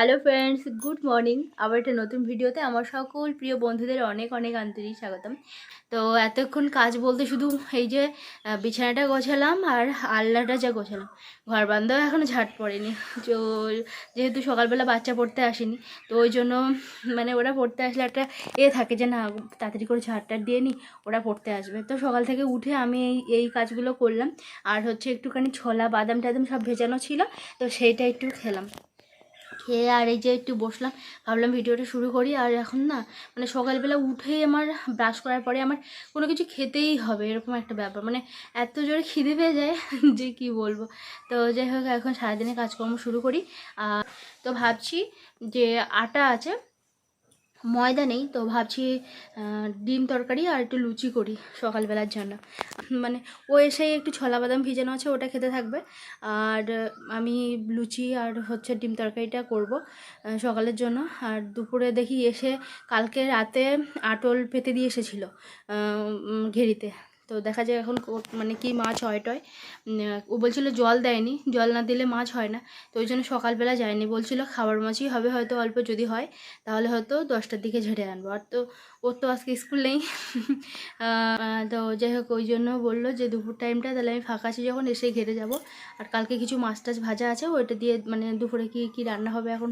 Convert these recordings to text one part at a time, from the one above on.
Hello friends good morning আবার একটা নতুন ভিডিওতে আমার সকল প্রিয় বন্ধুদের অনেক অনেক আন্তরিক স্বাগতম। তো এতক্ষণ কাজ বলতে শুধু এই যে বিছানাটা গোছালাম আর আল্লাটা যা গোছালাম। ঘর বান্ধব এখনও ঝাট পড়েনি। তো যেহেতু সকালবেলা বাচ্চা পড়তে আসেনি, তো ওই জন্য মানে ওরা পড়তে আসলে একটা এ থাকে যে, না, তাড়াতাড়ি করে ঝাড়টা দিয়ে নি, ওরা পড়তে আসবে। তো সকাল থেকে উঠে আমি এই এই কাজগুলো করলাম। আর হচ্ছে একটুখানি ছোলা, বাদাম, টাদাম সব ভেজানো ছিল, তো সেইটা একটু খেলাম। খেয়ে আর এই যে একটু বসলাম, ভাবলাম ভিডিওটা শুরু করি। আর এখন না মানে সকালবেলা উঠে আমার ব্রাশ করার পরে আমার কোনো কিছু খেতেই হবে, এরকম একটা ব্যাপার। মানে এত জোরে খিদে পেয়ে যায় যে কি বলব। তো যাই হোক, এখন সারাদিনে কাজকর্ম শুরু করি। তো ভাবছি যে আটা আছে ময়দা নেই, তো ভাবছি ডিম তরকারি আর একটু লুচি করি সকালবেলার জন্য। মানে ও এসেই একটু ছোলা বাদাম ভিজানো আছে, ওটা খেতে থাকবে। আর আমি লুচি আর হচ্ছে ডিম তরকারিটা করব সকালের জন্য। আর দুপুরে দেখি এসে কালকে রাতে আটল পেতে দিয়ে এসেছিল ঘেরিতে। তো দেখা যায় এখন মানে কি মাছ হয় টয় ও বলছিল জল দেয়নি, জল না দিলে মাছ হয় না, তো ওই জন্য সকালবেলা যায়নি। বলছিল খাবার মাছই হবে, হয়তো অল্প যদি হয়, তাহলে হয়তো দশটার দিকে ঝেড়ে আনব। আর তো ওর তো আজকে স্কুল নেই। তো যাই হোক, ওই জন্য বলল যে দুপুর টাইমটা তাহলে আমি ফাঁকা আছি, যখন এসে ঘেরে যাব। আর কালকে কিছু মাছ টাছ ভাজা আছে, ওইটা দিয়ে মানে দুপুরে কি কি রান্না হবে এখন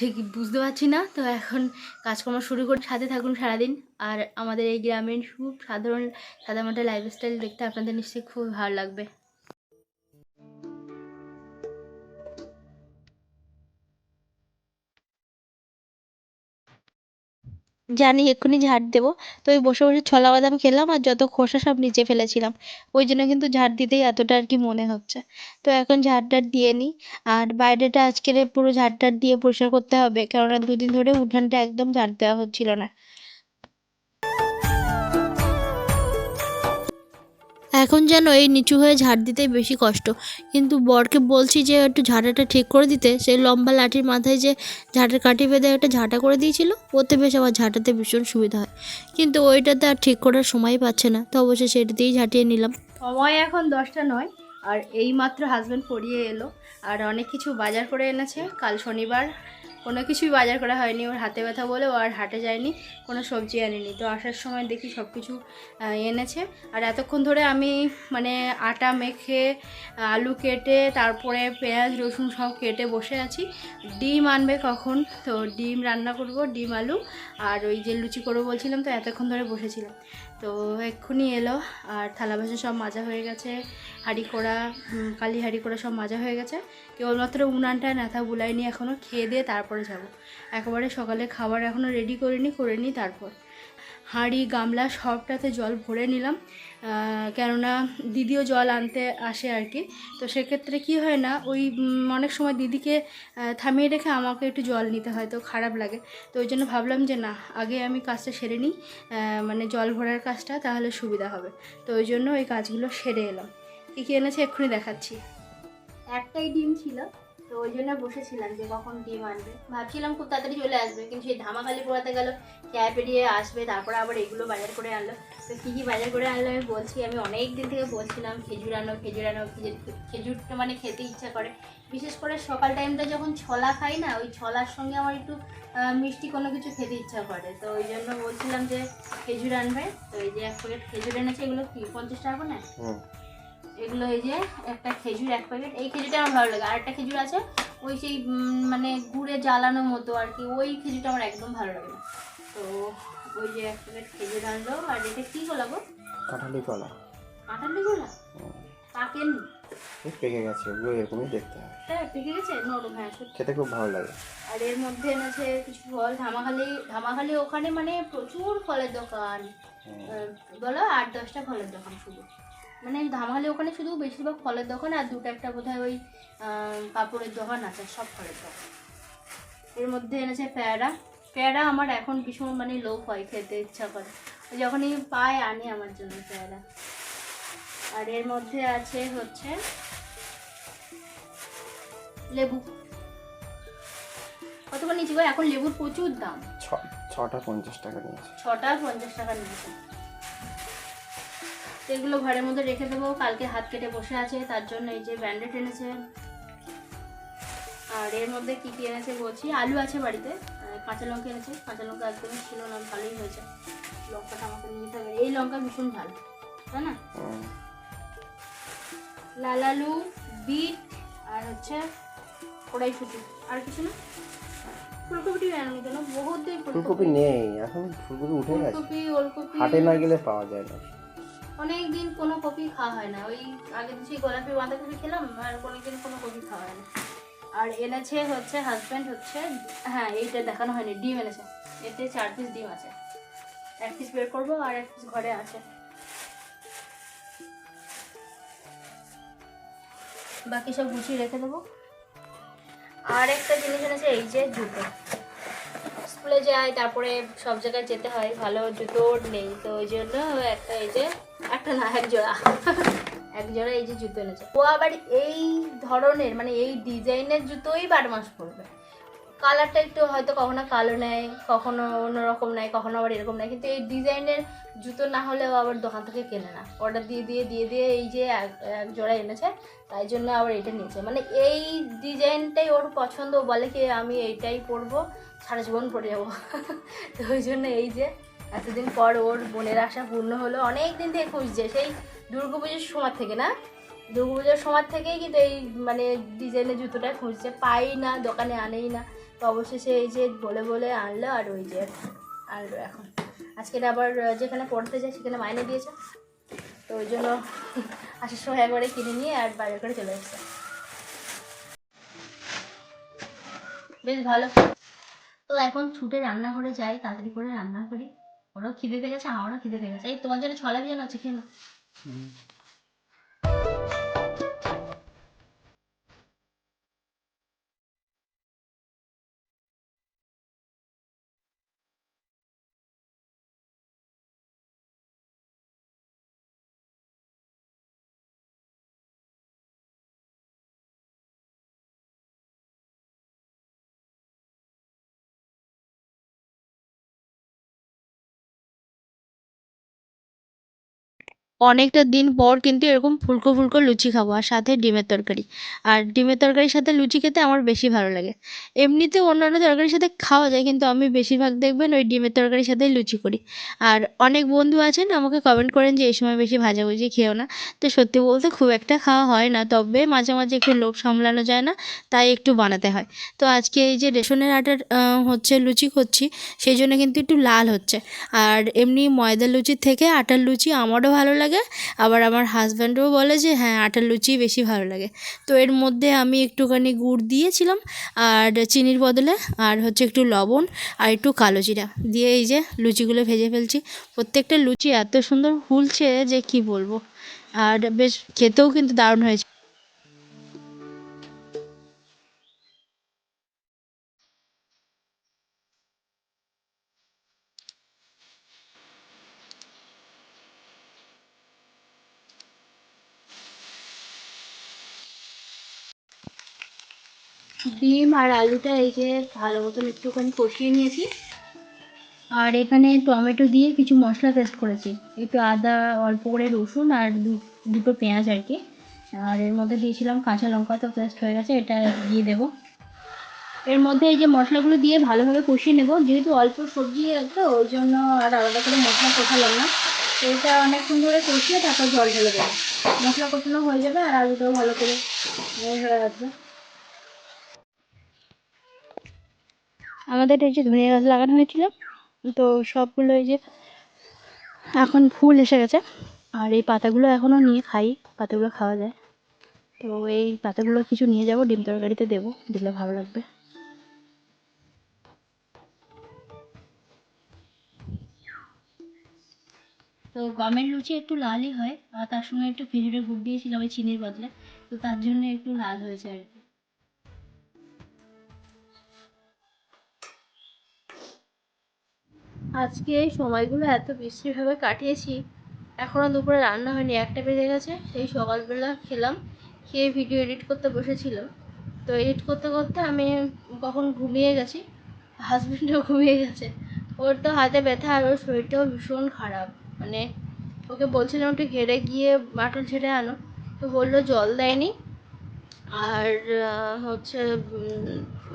ঠিক বুঝতে পারছি না। তো এখন কাজকর্ম শুরু করে। সাথে থাকুন সারাদিন। আর আমাদের এই গ্রামের খুব সাধারণ, সাদামাটা লাইফস্টাইল দেখতে আপনাদের নিশ্চয়ই খুব ভালো লাগবে। জানি, এক্ষুনি ঝাড় দেবো। তো ওই বসে বসে ছোলা বাদাম খেলাম আর যত খোসা সব নিচে ফেলেছিলাম। ওই জন্য কিন্তু ঝাড় দিতেই এতটা আর কি মনে হচ্ছে। তো এখন ঝাড় টাট দিয়ে নিই। আর বাইরেটা আজকের পুরো ঝাড় টাট দিয়ে পরিষ্কার করতে হবে। কেননা দুদিন ধরে উঠানটা একদম ঝাড় দেওয়া হচ্ছিল না। এখন যেন এই নিচু হয়ে ঝাড় দিতেই বেশি কষ্ট। কিন্তু বরকে বলছি যে, একটু ঝাঁটাটা ঠিক করে দিতে। সেই লম্বা লাঠির মাথায় যে ঝাঁটার কাঠি বেঁধে একটা ঝাঁটা করে দিয়েছিল, ওতে বেশ আবার ঝাঁটাতে ভীষণ সুবিধা হয়। কিন্তু ওইটাতে আর ঠিক করার সময় পাচ্ছে না। তো অবশ্যই সেটাতেই ঝাঁটিয়ে নিলাম। সময় এখন দশটা নয়, আর এই মাত্র হাজব্যান্ড পড়িয়ে এলো। আর অনেক কিছু বাজার করে এনেছে। কাল শনিবার কোনো কিছুই বাজার করা হয়নি। ওর হাতে ব্যথা বলে ও আর হাটে যায়নি, কোনো সবজি আনেনি। তো আসার সময় দেখি সব কিছু এনেছে। আর এতক্ষণ ধরে আমি মানে আটা মেখে, আলু কেটে, তারপরে পেঁয়াজ, রসুন সব কেটে বসে আছি। ডিম আনবে কখন? তো ডিম রান্না করব, ডিম, আলু। আর ওই যে লুচি করব বলছিলাম, তো এতক্ষণ ধরে বসেছিলাম। তো এক্ষুনি এলো, আর থালা বাসন সব মাজা হয়ে গেছে, হাঁড়ি কড়া কালি হাঁড়ি কড়া সব মাজা হয়ে গেছে। কেবলমাত্র উনানটা নাথা বুলাইনি এখনও খেয়ে দিয়ে তারপরে যাব। একেবারে সকালে খাবার এখনও রেডি করিনি, করে নিই তারপর। হাঁড়ি, গামলা সবটাতে জল ভরে নিলাম। কেননা দিদিও জল আনতে আসে আর কি। তো সেক্ষেত্রে কি হয় না, ওই অনেক সময় দিদিকে থামিয়ে রেখে আমাকে একটু জল নিতে হয়, তো খারাপ লাগে। তো ওই জন্য ভাবলাম যে না, আগে আমি কাজটা সেরে নিই মানে জল ভরার কাজটা, তাহলে সুবিধা হবে। তো ওই জন্য ওই কাজগুলো সেরে এলাম। কী কী এনেছে এক্ষুনি দেখাচ্ছি। একটাই ডিম ছিল তো ওই জন্য বসেছিলাম যে কখন ডিম আনবে। ভাবছিলাম খুব তাড়াতাড়ি চলে আসবে, কিন্তু সেই ধামাখালি পোড়াতে গেল ক্যাব পেরিয়ে আসবে, তারপরে আবার এগুলো বাজার করে আনলো। তো কী কী বাজার করে আনলো আমি বলছি, আমি অনেক দিন থেকে বলছিলাম, খেজুর আনো খেজুর আনো, খেজুর খেজুরটা মানে খেতে ইচ্ছা করে। বিশেষ করে সকাল টাইমটা যখন ছলা খাই না, ওই ছলার সঙ্গে আমার একটু মিষ্টি কোনো কিছু খেতে ইচ্ছা করে। তো ওই জন্য বলছিলাম যে খেজুর আনবে, তো এই যে এক প্যাকেট খেজুর এনেছে, এগুলো কি, পঞ্চাশ টাকা না? এগুলো এই যে একটা খেজুর এক প্যাকেট। এই খেজুরটা আমার ভালো লাগে। আর একটা খেজুর আছে ওই সেই মানে গুড়ে জ্বালানো মতো আর কি ওই খেজুরটা আমার একদম ভালো লাগে না। তো ওই যে এক প্যাকেট খেজুর আনলো। আর এটা কি গোলাবো কাঁঠালি কলা। কাঁঠালি গোলা পাকেনি? পেকে গেছে ওগুলো এরকমই দেখতে হয়। হ্যাঁ পেকে গেছে? নরম হ্যাঁ খেতে খুব ভালো লাগে। আর এর মধ্যে এনেছে কিছু ফল ধামাখালি ধামাখালি ওখানে মানে প্রচুর ফলের দোকান। বলো আট দশটা ফলের দোকান শুধু। মানে ধামাখালি ওখানে শুধু বেশিরভাগ ফলের দোকান আর দুটো একটা বোধহয় ওই কাপড়ের দোকান আছে সব ফলের দোকান। এর মধ্যে এনেছে পেয়ারা। পেয়ারা আমার এখন ভীষণ মানে লোভ হয় খেতে ইচ্ছা করে। যখনই পায় আনি আমার জন্য পেয়ারা। আর এর মধ্যে আছে হচ্ছে লেবু। কত করে? এখন লেবুর প্রচুর দাম। ছটা পঞ্চাশ টাকা নিয়েছে। ছটা পঞ্চাশ টাকা নিয়েছে। তো এগুলো ঘরের মধ্যে রেখে দেবো। কালকে হাত কেটে বসে আছে তার জন্য এই যে ব্যান্ডেড এনেছে। আর এর মধ্যে কী কী এনেছে বলছি? আলু আছে বাড়িতে কাঁচা লঙ্কা এনেছে। কাঁচা লঙ্কা একদমই ছিল না ভালোই হয়েছে। লঙ্কাটা আমাকে নিয়ে যেতে হবে। এই লঙ্কা ভীষণ ঝাল তাই না? লাল আলু বিট আর হচ্ছে কড়াইশুটি। আর কিছু না? ফুলকপিটি আনি কেন? বহুত দিন ফুলকপি নেই এখন ফুলকপি উঠে গেছে। ফুলকপি ওলকপি। হাটে না গেলে পাওয়া যায় না। অনেক দিন কোনো কপি খাওয়া হয় না। ওই আগে দিন গোলাপি বাঁধাকপি খেলাম, আর দিন কোনো কপি খাওয়া হয় না। আর এনেছে হচ্ছে হাজব্যান্ড হচ্ছে হ্যাঁ এইটা দেখানো হয়নি, ডিম এনেছে। এতে চার পিস ডিম আছে। এক পিস বের করব আর এক পিস ঘরে আছে। বাকি সব গুছিয়ে রেখে দেবো। আর একটা জিনিস এনেছে, এই যে জুতো। স্কুলে যাই তারপরে সব জায়গায় যেতে হয়, ভালো জুতো নেই, তো ওই জন্য একটা এই যে, একটা না, এক জোড়া। এক জোড়া এই যে জুতো এনেছে। ও আবার এই ধরনের মানে এই ডিজাইনের জুতোই বারো মাস পরবে। কালারটা একটু হয়তো কখনো কালো নেয়, কখনো অন্যরকম নেয়, কখনো আবার এরকম নেয়। কিন্তু এই ডিজাইনের জুতো না হলেও আবার দোকান থেকে কেনে না। অর্ডার দিয়ে দিয়ে দিয়ে দিয়ে এই যে এক জোড়া এনেছে, তাই জন্য আবার এটা নিয়েছে। মানে এই ডিজাইনটাই ওর পছন্দ বলে কি আমি এইটাই পরবো, সারা জীবন পরে যাব। তো ওই জন্য এই যে এতদিন পর ওর বোনের আশা পূর্ণ হলো। অনেক দিন থেকে খুঁজছে সেই দুর্গা পুজোর সময় থেকে না? দুর্গা পুজোর সময় থেকেই কিন্তু এই মানে ডিজাইনের জুতোটা খুঁজছে। পাই না, দোকানে আনেই না। তো অবশেষে এই যে বলে বলে আনলো আর ওই যে আনলো এখন। আজকে আবার যেখানে পড়তে যায় সেখানে মাইনে দিয়েছে। তো ওই জন্য আসার সময় একবারে কিনে নিয়ে আর বাইরে করে চলে এসছে। বেশ ভালো। তো এখন ছুটে রান্না করে যাই, তাড়াতাড়ি করে রান্না করি। ওরাও খিদে পেয়ে গেছে, আমারও খিদে পেয়ে গেছে। এই তোমার জন্য ছলা বিজান আছে, খেয়ে অনেকটা দিন পর কিন্তু এরকম ফুলকো ফুলকো লুচি খাব আর সাথে ডিমের তরকারি। আর ডিমের তরকারির সাথে লুচি খেতে আমার বেশি ভালো লাগে। এমনিতে অন্যান্য তরকারির সাথে খাওয়া যায় কিন্তু আমি বেশিরভাগ দেখবেন ওই ডিমের তরকারির সাথেই লুচি করি। আর অনেক বন্ধু আছেন, আমাকে কমেন্ট করেন যে, এই সময় বেশি ভাজাভুজি খেও না। তো সত্যি বলতে খুব একটা খাওয়া হয় না, তবে মাঝে মাঝে একটু লোভ সামলানো যায় না, তাই একটু বানাতে হয়। তো আজকে এই যে রেশনের আটার হচ্ছে লুচি করছি, সেই জন্য কিন্তু একটু লাল হচ্ছে। আর এমনি ময়দার লুচির থেকে আটার লুচি আমারও ভালো লাগে। আবার আমার হাজব্যান্ডও বলে যে হ্যাঁ আটার লুচি বেশি ভালো লাগে। তো এর মধ্যে আমি একটুখানি গুড় দিয়েছিলাম আর চিনির বদলে আর হচ্ছে একটু লবণ আর একটু কালো জিরা দিয়ে এই যে লুচিগুলো ভেজে ফেলছি। প্রত্যেকটা লুচি এত সুন্দর ফুলছে যে কি বলব? আর বেশ খেতেও কিন্তু দারুণ হয়েছে। আর আলুটা এই যে ভালো মতন একটুখানি কষিয়ে নিয়েছি। আর এখানে টমেটো দিয়ে কিছু মশলা পেস্ট করেছি। একটু আদা, অল্প করে রসুন আর দুটো পেঁয়াজ আর কি। আর এর মধ্যে দিয়েছিলাম কাঁচা লঙ্কা, তো পেস্ট হয়ে গেছে, এটা দিয়ে দেবো। এর মধ্যে এই যে মশলাগুলো দিয়ে ভালোভাবে কষিয়ে নেব। যেহেতু অল্প সবজি আছে, ওই জন্য আর আলাদা করে মশলা কষালাম না। এটা অনেকক্ষণ ধরে কষিয়ে তারপর জল ঢেলে দেবো। মশলা কষানো হয়ে যাবে আর আলুটাও ভালো করে হয়ে আসবে আমাদের এই যে ধনিয়া গাছ লাগানো হয়েছিল, তো সবগুলো এই যে এখন ফুল এসে গেছে। আর এই পাতাগুলো এখনও নিয়ে খাই, পাতাগুলো খাওয়া যায়। তো এই পাতাগুলো কিছু নিয়ে যাব, ডিম তরকারিতে দেবো, দিলে ভালো লাগবে। তো গমের লুচি একটু লালই হয়, আর তার সঙ্গে একটু খেজুরের গুড় দিয়েছিলাম ওই চিনির বদলে। তো তার জন্য একটু লাল হয়েছে আর আজকে এই সময়গুলো এত বিশ্রীভাবে কাটিয়েছি এখনও দুপুরে রান্না হয়নি, একটা বেজে গেছে, সেই সকালবেলা খেলাম, খেয়ে ভিডিও এডিট করতে বসেছিলাম তো এডিট করতে করতে আমি কখন ঘুমিয়ে গেছি হাজব্যান্ডও ঘুমিয়ে গেছে, ওর তো হাতে ব্যথা আর ওর শরীরটাও ভীষণ খারাপ মানে ওকে বলছিলাম একটু ঘেরে গিয়ে বাটন ছেড়ে আনো, তো বলল জল দেয়নি, আর হচ্ছে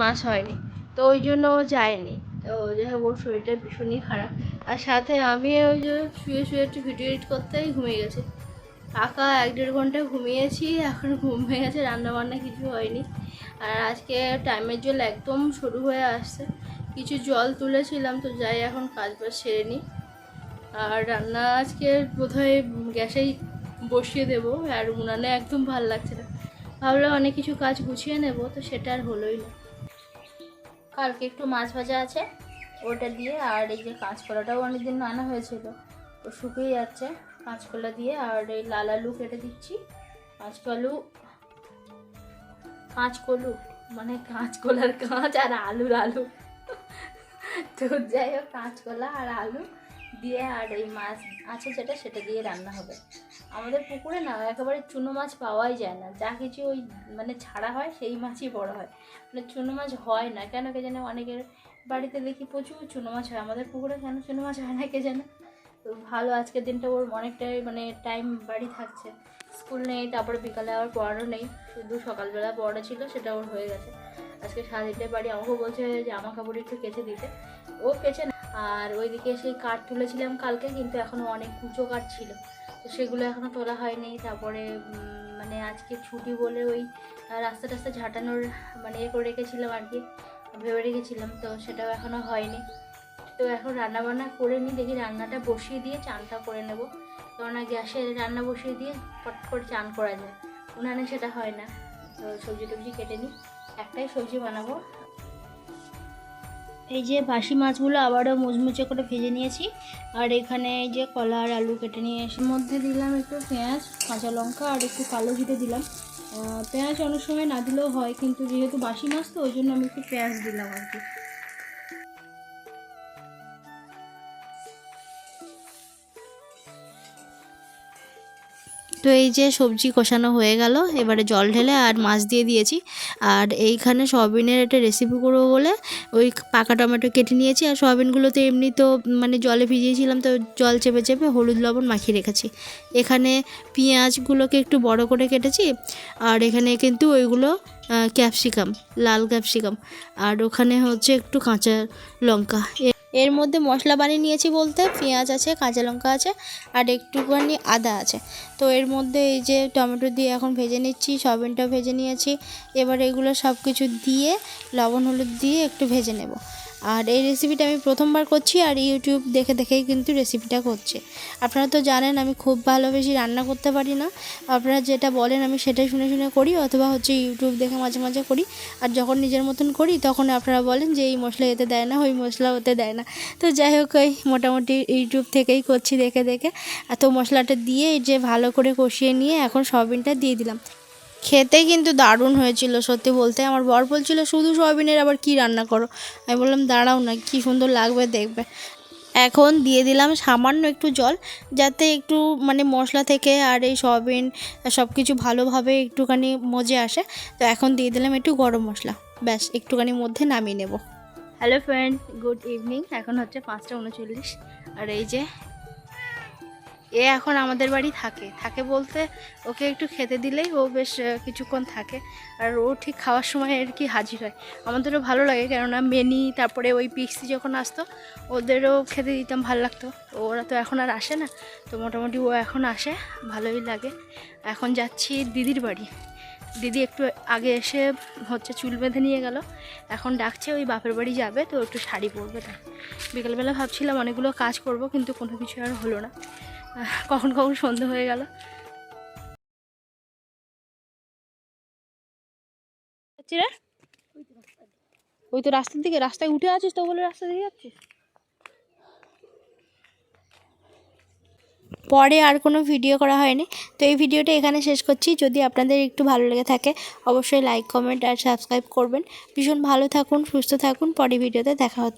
মাছ হয়নি, তো ওই জন্য ও যায়নি। তো যাই হোক ওর শরীরটা ভীষণই খারাপ। আর সাথে আমি ওই যে শুয়ে শুয়ে একটু ভিডিও এডিট করতেই ঘুমিয়ে গেছে। কাকা এক দেড় ঘণ্টা ঘুমিয়েছি, এখন ঘুম হয়ে গেছে রান্না বান্না কিছু হয়নি। আর আজকে টাইমের জল একদম শুরু হয়ে আসছে। কিছু জল তুলেছিলাম, তো যাই, এখন কাজ বাজ সেরে নিই আর রান্না আজকে বোধহয় গ্যাসেই বসিয়ে দেবো, আর উনানে একদম ভালো লাগছে না। ভাবলাম অনেক কিছু কাজ গুছিয়ে নেব, তো সেটা আর হলোই না। কালকে একটু মাছ ভাজা আছে, ওটা দিয়ে আর এই যে কাঁচকলাটাও অনেকদিন আনা হয়েছিল। তো শুকিয়ে যাচ্ছে, কাঁচকলা দিয়ে আর এই লাল আলু কেটে দিচ্ছি। কাঁচকলু কাঁচকলু মানে কাঁচকলার কাঁচ আর আলুর আলু। তো যাই হোক, কাঁচকলা আর আলু দিয়ে আর এই মাছ আছে যেটা, সেটা দিয়ে রান্না হবে। আমাদের পুকুরে না একেবারে চুনো মাছ পাওয়াই যায় না। যা কিছু ওই মানে ছাড়া হয়, সেই মাছই বড় হয়। মানে চুনো মাছ হয় না। কেন কে জানে অনেকের বাড়িতে দেখি প্রচুর চুনো মাছ হয়। আমাদের পুকুরে কেন চুনো মাছ হয় না কে জানে? তো ভালো, আজকের দিনটা ওর অনেকটাই মানে টাইম বাড়ি থাকছে। স্কুল নেই, তারপরে বিকালে আবার পড়ানো নেই। শুধু সকালবেলা পড়া ছিল, সেটা ওর হয়ে গেছে। আজকে সারাদিনটা বাড়ি আমাকে বলছে যে জামা কাপড় একটু কেচে দিতে। ও কেচে আর ওইদিকে সেই কাঠ তুলেছিলাম কালকে, কিন্তু এখনও অনেক কুচো কাঠ ছিল। তো সেগুলো এখনও তোলা হয়নি। তারপরে মানে আজকে ছুটি বলে ওই রাস্তা টাস্তা ঝাঁটানোর মানে এ করে রেখেছিলাম আর কি, ভেবে রেখেছিলাম। তো সেটাও এখনও হয়নি। তো এখন রান্না বান্না করে নিই, দেখি রান্নাটা বসিয়ে দিয়ে চানটা করে নেব। কেননা গ্যাসে রান্না বসিয়ে দিয়ে ফট করে চান করা যায়। উনানে সেটা হয় না। তো সবজি টবজি কেটে নিই। একটাই সবজি বানাবো। এই যে বাসি মাছগুলো আবারও মুচমুচে করে ভেজে নিয়েছি। আর এখানে এই যে কলা আর আলু কেটে নিয়ে এসে মধ্যে দিলাম একটু পেঁয়াজ, কাঁচা লঙ্কা আর একটু কালো জিরে দিলাম। পেঁয়াজ অনেক সময় না দিলেও হয়, কিন্তু যেহেতু বাসি মাছ তো, ওই জন্য আমি একটু পেঁয়াজ দিলাম আর কি। তো এই যে সবজি কষানো হয়ে গেল, এবারে জল ঢেলে আর মাছ দিয়ে দিয়েছি। আর এইখানে সয়াবিনের একটা রেসিপি করব বলে ওই পাকা টমেটো কেটে নিয়েছি। আর সয়াবিনগুলো তো এমনি তো মানে জলে ভিজিয়েছিলাম, তো জল চেপে চেপে হলুদ লবণ মাখিয়ে রেখেছি। এখানে পেঁয়াজগুলোকে একটু বড় করে কেটেছি, আর এখানে কিন্তু ওইগুলো ক্যাপসিকাম লাল ক্যাপসিকাম আর ওখানে হচ্ছে একটু কাঁচা লঙ্কা। এর মধ্যে মশলা বানিয়ে নিয়েছি বলতে পেঁয়াজ আছে, কাঁচা লঙ্কা আছে আর একটুখানি আদা আছে। তো এর মধ্যে এই যে টমেটো দিয়ে এখন ভেজে নিচ্ছি সয়াবিনটা ভেজে নিয়েছি। এবার এগুলো সব কিছু দিয়ে লবণ হলুদ দিয়ে একটু ভেজে নেব। আর এই রেসিপিটা আমি প্রথমবার করছি আর ইউটিউব দেখে দেখেই কিন্তু রেসিপিটা করছে। আপনারা তো জানেন আমি খুব ভালোবেসে রান্না করতে পারি না। আপনারা যেটা বলেন আমি সেটাই শুনে শুনে করি অথবা হচ্ছে ইউটিউব দেখে মাঝে মাঝে করি। আর যখন নিজের মতন করি তখন আপনারা বলেন যে এই মশলা এতে দেয় না, ওই মশলা ওতে দেয় না। তো যাই হোক ওই মোটামুটি ইউটিউব থেকেই করছি দেখে দেখে। এত মশলাটা দিয়ে যে ভালো করে কষিয়ে নিয়ে এখন সয়াবিনটা দিয়ে দিলাম। খেতে কিন্তু দারুণ হয়েছিল, সত্যি বলতে। আমার বর বলছিল, শুধু সয়াবিনের আবার কি রান্না করো? আমি বললাম, দাঁড়াও না, কি সুন্দর লাগবে দেখবে। এখন দিয়ে দিলাম সামান্য একটু জল, যাতে একটু মানে মশলা থেকে আর এই সয়াবিন সব কিছু ভালোভাবে একটুখানি মজে আসে। তো এখন দিয়ে দিলাম একটু গরম মশলা। ব্যাস, একটুখানি মধ্যে নামিয়ে নেব। হ্যালো ফ্রেন্ডস গুড ইভিনিং এখন হচ্ছে পাঁচটা উনচল্লিশ। আর এই যে এ এখন আমাদের বাড়ি থাকে। থাকে বলতে ওকে একটু খেতে দিলেই ও বেশ কিছুক্ষণ থাকে। আর ও ঠিক খাওয়ার সময় আর কি হাজির হয়। আমাদেরও ভালো লাগে কেননা মেনি, তারপরে ওই পিক্সি যখন আসতো, ওদেরও খেতে দিতাম, ভালো লাগতো। ওরা তো এখন আর আসে না। তো মোটামুটি ও এখন আসে, ভালোই লাগে। এখন যাচ্ছি দিদির বাড়ি। দিদি একটু আগে এসে হচ্ছে চুল বেঁধে নিয়ে গেল। এখন ডাকছে ওই বাপের বাড়ি যাবে, তো একটু শাড়ি পরবে তাই। বিকেলবেলা ভাবছিলাম অনেকগুলো কাজ করব, কিন্তু কোনো কিছু আর হলো না। কখন কখন সন্ধে হয়ে গেল। রে ওই তো রাস্তার দিকে রাস্তায় উঠে আছিস তো বলে রাস্তা দিকে যাচ্ছিস? পরে আর কোনো ভিডিও করা হয়নি। তো এই ভিডিওটা এখানে শেষ করছি। যদি আপনাদের একটু ভালো লেগে থাকে অবশ্যই লাইক কমেন্ট আর সাবস্ক্রাইব করবেন। ভীষণ ভালো থাকুন সুস্থ থাকুন। পরে ভিডিওতে দেখা হচ্ছে।